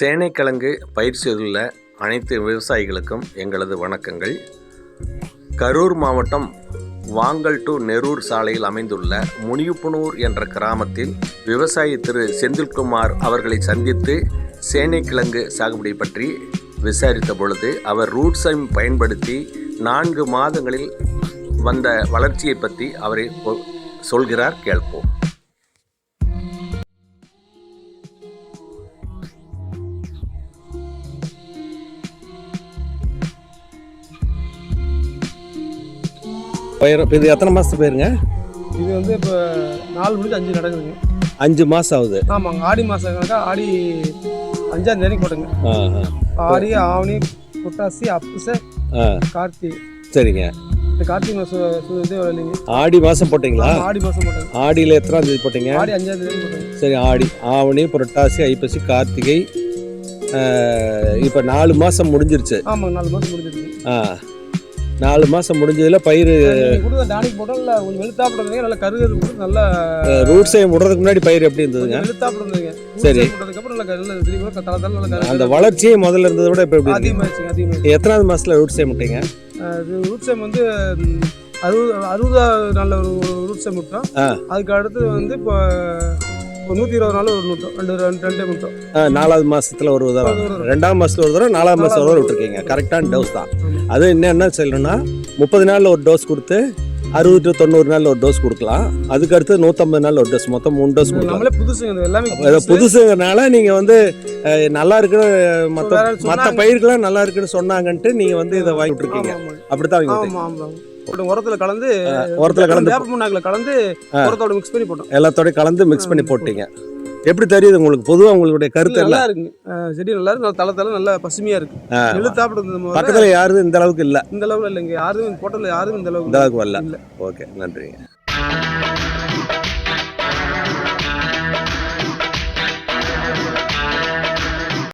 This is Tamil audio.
சேனைக்கிழங்கு பயிர் செய்துள்ள அனைத்து விவசாயிகளுக்கும் எங்களது வணக்கங்கள். கரூர் மாவட்டம் வாங்கல் டு நெரூர் சாலையில் அமைந்துள்ள முனியுப்புனூர் என்ற கிராமத்தில் விவசாயி திரு செந்தில்குமார் அவர்களை சந்தித்து சேனைக்கிழங்கு சாகுபடி பற்றி விசாரித்த பொழுது அவர் ரூட்ஸைம் பயன்படுத்தி நான்கு மாதங்களில் வந்த வளர்ச்சியை பற்றி அவரை சொல்கிறார் கேட்போம். பயிர் இது எத்தனை மாதத்து பயிருங்க? இது வந்து இப்போ நாலு மணிக்கு அஞ்சு நடக்குதுங்க. அஞ்சு மாதம் ஆகுது. ஆமாங்க ஆடி மாதம் கணக்கா ஆடி அஞ்சாம் தேதி போட்டுங்க. ஆடி ஆவணி புட்டாசி அப்புச கார்த்திகை சரிங்க. இந்த கார்த்திகை மாதம் ஆடி மாதம் போட்டிங்களா? ஆடி மாதம் போட்டுங்க. ஆடியில் எத்தனாம் தேதி போட்டீங்க? ஆடி அஞ்சாம் தேதி போட்டுங்க. சரி ஆடி ஆவணி புரட்டாசி ஐப்பசி கார்த்திகை இப்போ நாலு மாதம் முடிஞ்சிருச்சு. ஆமாங்க நாலு மாதம் முடிஞ்சிருச்சு. ஆ. நாலு மாதம் முடிஞ்சதில் பயிர் டானிக் போட்டோம். இல்லை கொஞ்சம் வெளுத்தாப்பில் இருந்தீங்க நல்லா கருகரு நல்லா ரூட் சைம் விடுறதுக்கு முன்னாடி பயிர் எப்படி இருந்ததுங்க? கொஞ்சம் வெளுத்தாப்பில் இருந்தீங்க சரி. நல்லா நல்லா நல்லா அந்த வளர்ச்சியே முதல்ல இருந்ததை விட இப்போ எப்படி அதிகமாகிடுச்சு எத்தனாவது மாதத்தில் ரூட் சைம் விட்டீங்க அது ரூட் சேம் வந்து அறுபது அறுபதாவது நாளில் ஒரு ரூட் சேம் விட்டோம். அதுக்கு அடுத்து வந்து இப்போ இப்போ நூற்றி இருபது நாள் ஒரு நூட்டம் ரெண்டு ரெண்டு ரெண்டே ஆ, நாலாவது மாசத்துல ஒரு தடவை. ரெண்டாம் மாசத்துல ஒரு தடவை நாலாவது மாசத்துல ஒரு விட்டுருக்கீங்க. கரெக்டான டோஸ் தான். அது என்ன என்ன சொல்லணும்னா முப்பது நாள்ல ஒரு டோஸ் கொடுத்து அறுபது டு தொண்ணூறு நாள்ல ஒரு டோஸ் கொடுக்கலாம். அதுக்கு அடுத்து நூற்றம்பது நாள் ஒரு டோஸ் மொத்தம் மூணு டோஸ் கொடுக்கலாம். புதுசுங்க எல்லாமே புதுசுங்கிறனால நீங்க வந்து நல்லா இருக்குன்னு மற்ற மற்ற சொன்னாங்க. பயிர்கள்லாம் நல்லா இருக்குன்னு சொன்னாங்கன்ட்டு நீங்க வந்து இதை வாங்கி விட்டுருக்கீங்க. ஆமா, ஆமா. அப்படித்தான் வாங்கி ஆமா ஆமா. போட்டு உரத்துல கலந்து உரத்துல கலந்து வேப்ப முன்னாக்கில் கலந்து. உரத்தோட மிக்ஸ் பண்ணி போட்டோம். எல்லாத்தோடய கலந்து மிக்ஸ் பண்ணி போட்டீங்க. எப்படி தெரியுது உங்களுக்கு? பொதுவா உங்களுடைய கருத்து நல்லா ஆ, செடி நல்லா இருக்கு. நல்லா தலை தலை நல்லா பசுமையா இருக்கு. இருந்தது முதல்ல பக்கத்துல யாரும் இந்த அளவுக்கு இல்ல? இந்த அளவுல இல்லைங்க. யாரும் போட்டல யாரும் இந்த இந்த அளவுக்கு அளவுக்கு வரல ஓகே நன்றிங்க.